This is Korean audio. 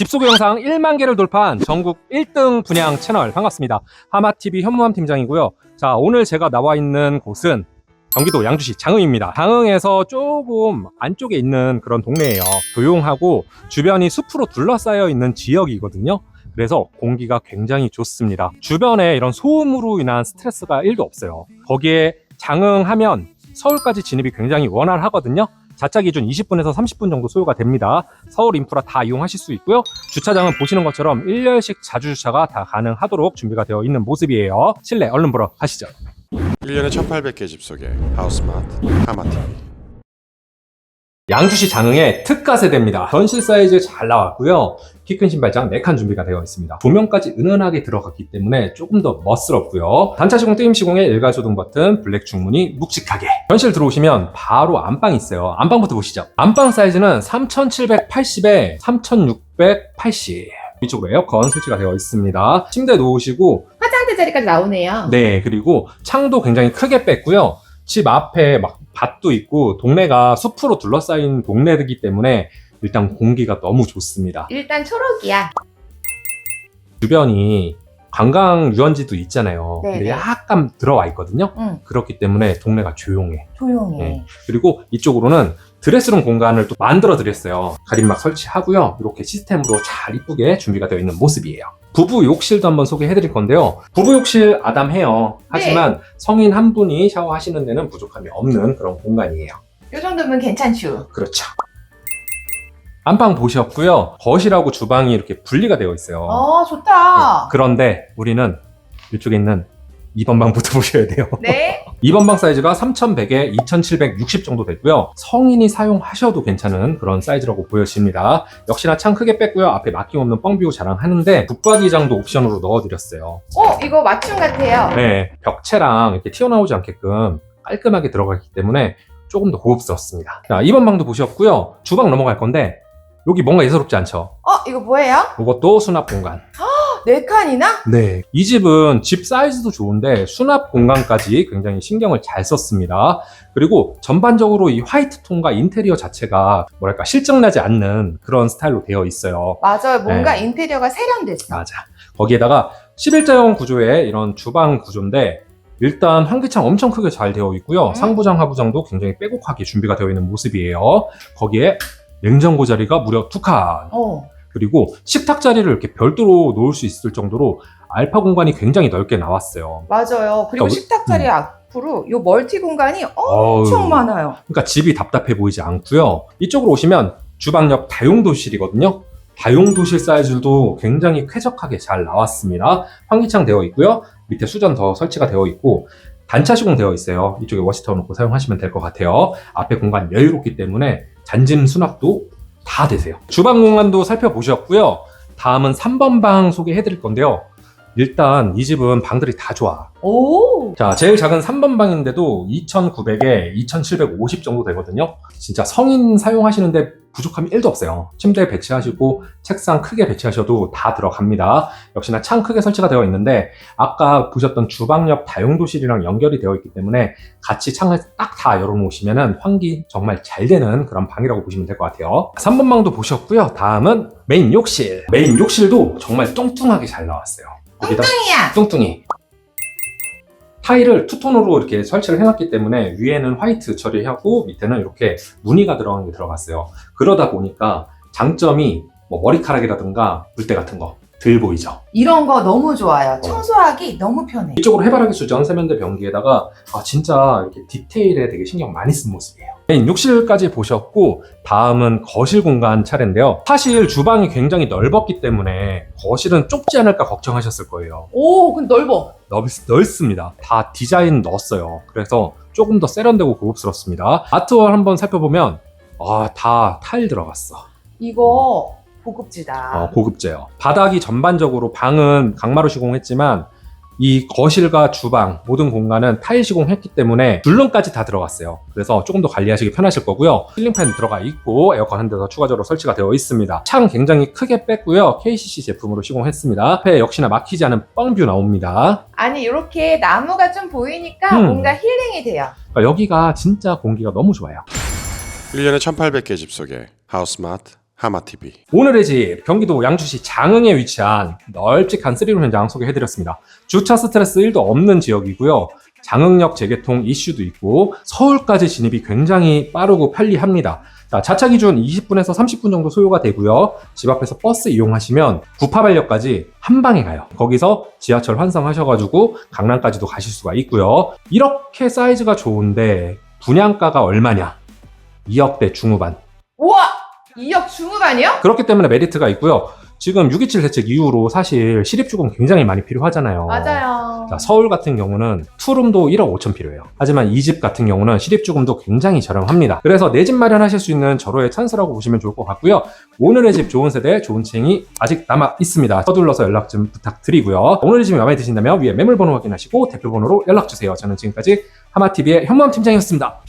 집소개 영상 1만 개를 돌파한 전국 1등 분양 채널 반갑습니다. 하마TV 현무함 팀장이고요. 자, 오늘 제가 나와 있는 곳은 경기도 양주시 장흥입니다. 장흥에서 조금 안쪽에 있는 그런 동네예요. 조용하고 주변이 숲으로 둘러싸여 있는 지역이거든요. 그래서 공기가 굉장히 좋습니다. 주변에 이런 소음으로 인한 스트레스가 1도 없어요. 거기에 장흥하면 서울까지 진입이 굉장히 원활하거든요. 자차 기준 20분에서 30분 정도 소요가 됩니다. 서울 인프라 다 이용하실 수 있고요. 주차장은 보시는 것처럼 1열식 자주 주차가 다 가능하도록 준비가 되어 있는 모습이에요. 실내 얼른 보러 가시죠. 1년에 1800개 집 속에 하우스마트 하마TV 양주시 장흥의 특가 세대입니다. 전실 사이즈 잘 나왔고요. 키 큰 신발장 4칸 준비가 되어 있습니다. 조명까지 은은하게 들어갔기 때문에 조금 더 멋스럽고요. 단차 시공, 띄임 시공에 일괄 조등 버튼, 블랙 중문이 묵직하게. 전실 들어오시면 바로 안방이 있어요. 안방부터 보시죠. 안방 사이즈는 3780에 3680. 이쪽으로 에어컨 설치가 되어 있습니다. 침대 놓으시고 화장대 자리까지 나오네요. 네, 그리고 창도 굉장히 크게 뺐고요. 집 앞에 막 밭도 있고 동네가 숲으로 둘러싸인 동네이기 때문에 일단 공기가 너무 좋습니다. 일단 초록이야. 주변이 관광 유원지도 있잖아요. 네네. 근데 약간 들어와 있거든요. 응, 그렇기 때문에 동네가 조용해. 조용해. 네. 그리고 이쪽으로는 드레스룸 공간을 또 만들어 드렸어요. 가림막 설치하고요. 이렇게 시스템으로 잘 이쁘게 준비가 되어 있는 모습이에요. 부부 욕실도 한번 소개해 드릴 건데요. 부부 욕실 아담해요. 하지만 성인 한 분이 샤워하시는 데는 부족함이 없는 그런 공간이에요. 요 정도면 괜찮죠. 그렇죠. 안방 보셨고요. 거실하고 주방이 이렇게 분리가 되어 있어요. 어, 좋다. 그런데 우리는 이쪽에 있는 2번 방부터 보셔야 돼요. 네. 2번 방 사이즈가 3100에 2760 정도 되고요. 성인이 사용하셔도 괜찮은 그런 사이즈라고 보여집니다. 역시나 창 크게 뺐고요. 앞에 막힘없는 뻥뷰 자랑하는데 붙박이장도 옵션으로 넣어드렸어요. 어, 이거 맞춤 같아요. 네, 벽체랑 이렇게 튀어나오지 않게끔 깔끔하게 들어가기 때문에 조금 더 고급스럽습니다. 자, 2번 방도 보셨고요. 주방 넘어갈 건데 여기 뭔가 예사롭지 않죠? 어, 이거 뭐예요? 이것도 수납 공간. 네 칸이나? 네. 이 집은 집 사이즈도 좋은데 수납 공간까지 굉장히 신경을 잘 썼습니다. 그리고 전반적으로 이 화이트 톤과 인테리어 자체가 뭐랄까 실증나지 않는 그런 스타일로 되어 있어요. 맞아요. 뭔가 네. 인테리어가 세련됐어. 맞아. 거기에다가 11자형 구조의 이런 주방 구조인데 일단 환기창 엄청 크게 잘 되어 있고요. 음. 상부장, 하부장도 굉장히 빼곡하게 준비가 되어 있는 모습이에요. 거기에 냉장고 자리가 무려 두 칸. 어. 그리고 식탁 자리를 이렇게 별도로 놓을 수 있을 정도로 알파 공간이 굉장히 넓게 나왔어요. 맞아요. 그리고 그러니까 식탁 자리 앞으로 요 멀티 공간이 엄청 많아요. 그러니까 집이 답답해 보이지 않고요. 이쪽으로 오시면 주방 옆 다용도실이거든요. 다용도실 사이즈도 굉장히 쾌적하게 잘 나왔습니다. 환기창 되어 있고요. 밑에 수전 더 설치가 되어 있고 단차 시공 되어 있어요. 이쪽에 워시터 놓고 사용하시면 될 것 같아요. 앞에 공간 여유롭기 때문에 잔짐 수납도 다 되세요. 주방 공간도 살펴보셨고요. 다음은 3번 방 소개해 드릴 건데요. 일단 이 집은 방들이 다 좋아. 오. 자, 제일 작은 3번 방인데도 2,900에 2,750 정도 되거든요. 진짜 성인 사용하시는데 부족함이 1도 없어요. 침대 배치하시고 책상 크게 배치하셔도 다 들어갑니다. 역시나 창 크게 설치가 되어 있는데 아까 보셨던 주방 옆 다용도실이랑 연결이 되어 있기 때문에 같이 창을 딱 다 열어놓으시면 환기 정말 잘 되는 그런 방이라고 보시면 될 것 같아요. 3번 방도 보셨고요. 다음은 메인 욕실. 메인 욕실도 정말 뚱뚱하게 잘 나왔어요. 뚱뚱이야. 뚱뚱이. 타일을 투톤으로 이렇게 설치를 해놨기 때문에 위에는 화이트 처리하고 밑에는 이렇게 무늬가 들어간 게 들어갔어요. 그러다 보니까 장점이 뭐 머리카락이라든가 물때 같은 거 덜 보이죠. 이런 거 너무 좋아요. 청소하기 너무 편해. 이쪽으로 해바라기 수전 세면대 변기에다가 아 진짜 이렇게 디테일에 되게 신경 많이 쓴 모습이에요. 메인 욕실까지 보셨고 다음은 거실 공간 차례인데요. 사실 주방이 굉장히 넓었기 때문에 거실은 좁지 않을까 걱정하셨을 거예요. 오, 근데 넓어. 넓, 넓습니다. 다 디자인 넣었어요. 그래서 조금 더 세련되고 고급스럽습니다. 아트월 한번 살펴보면 아, 다 타일 들어갔어. 이거 고급지다. 어, 고급져요. 바닥이 전반적으로 방은 강마루 시공했지만 이 거실과 주방 모든 공간은 타일 시공했기 때문에 줄눈까지 다 들어갔어요. 그래서 조금 더 관리하시기 편하실 거고요. 실링팬 들어가 있고 에어컨 한 대 더 추가적으로 설치가 되어 있습니다. 창 굉장히 크게 뺐고요. KCC 제품으로 시공했습니다. 앞에 역시나 막히지 않은 뻥뷰 나옵니다. 아니 이렇게 나무가 좀 보이니까 음. 뭔가 힐링이 돼요. 그러니까 여기가 진짜 공기가 너무 좋아요. 1년에 1800개 집 속에 하우스마트 하마TV. 오늘의 집 경기도 양주시 장흥에 위치한 널찍한 3룸 현장 소개해드렸습니다. 주차 스트레스 1도 없는 지역이고요. 장흥역 재개통 이슈도 있고 서울까지 진입이 굉장히 빠르고 편리합니다. 자, 자차 기준 20분에서 30분 정도 소요가 되고요. 집 앞에서 버스 이용하시면 구파발역까지 한 방에 가요. 거기서 지하철 환승하셔가지고 강남까지도 가실 수가 있고요. 이렇게 사이즈가 좋은데 분양가가 얼마냐? 2억대 중후반. 우와! 2억 중후반이요? 그렇기 때문에 메리트가 있고요. 지금 627 대책 이후로 사실 실입주공 굉장히 많이 필요하잖아요. 맞아요. 자, 서울 같은 경우는 투룸도 1억 5천 필요해요. 하지만 이 집 같은 경우는 실입주금도 굉장히 저렴합니다. 그래서 내 집 마련하실 수 있는 절호의 찬스라고 보시면 좋을 것 같고요. 오늘의 집 좋은 세대 좋은 층이 아직 남아 있습니다. 서둘러서 연락 좀 부탁드리고요. 오늘의 집이 마음에 드신다면 위에 매물번호 확인하시고 대표번호로 연락 주세요. 저는 지금까지 하마TV의 현무암 팀장이었습니다.